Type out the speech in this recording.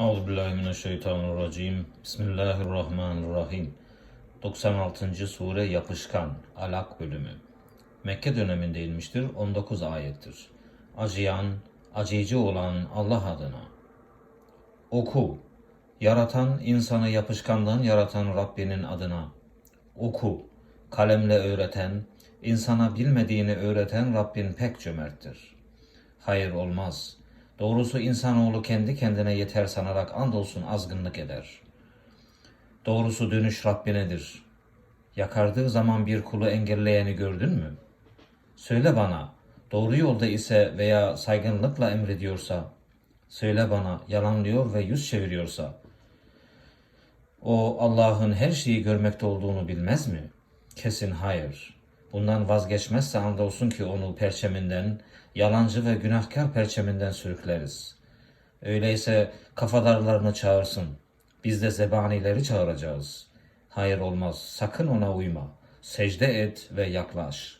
Euzubillahimineşşeytanirracim. Bismillahirrahmanirrahim. 96. sure Yapışkan Alak bölümü. Mekke döneminde inmiştir. 19 ayettir. Acıyan, acıyıcı olan Allah adına. Oku. Yaratan insanı yapışkandan yaratan Rabbinin adına. Oku. Kalemle öğreten, insana bilmediğini öğreten Rabbin pek cömerttir. Hayır olmaz. Doğrusu insanoğlu kendi kendine yeter sanarak andolsun azgınlık eder. Doğrusu dönüş Rabbinedir. Yakardığı zaman bir kulu engelleyeni gördün mü? Söyle bana, doğru yolda ise veya saygınlıkla emrediyorsa, söyle bana yalanlıyor ve yüz çeviriyorsa, o Allah'ın her şeyi görmekte olduğunu bilmez mi? Kesin hayır. Bundan vazgeçmezse andolsun ki onu perçeminden, yalancı ve günahkar perçeminden sürükleriz. Öyleyse kafadarlarını çağırsın. Biz de zebanileri çağıracağız. Hayır olmaz, sakın ona uyma. Secde et ve yaklaş.''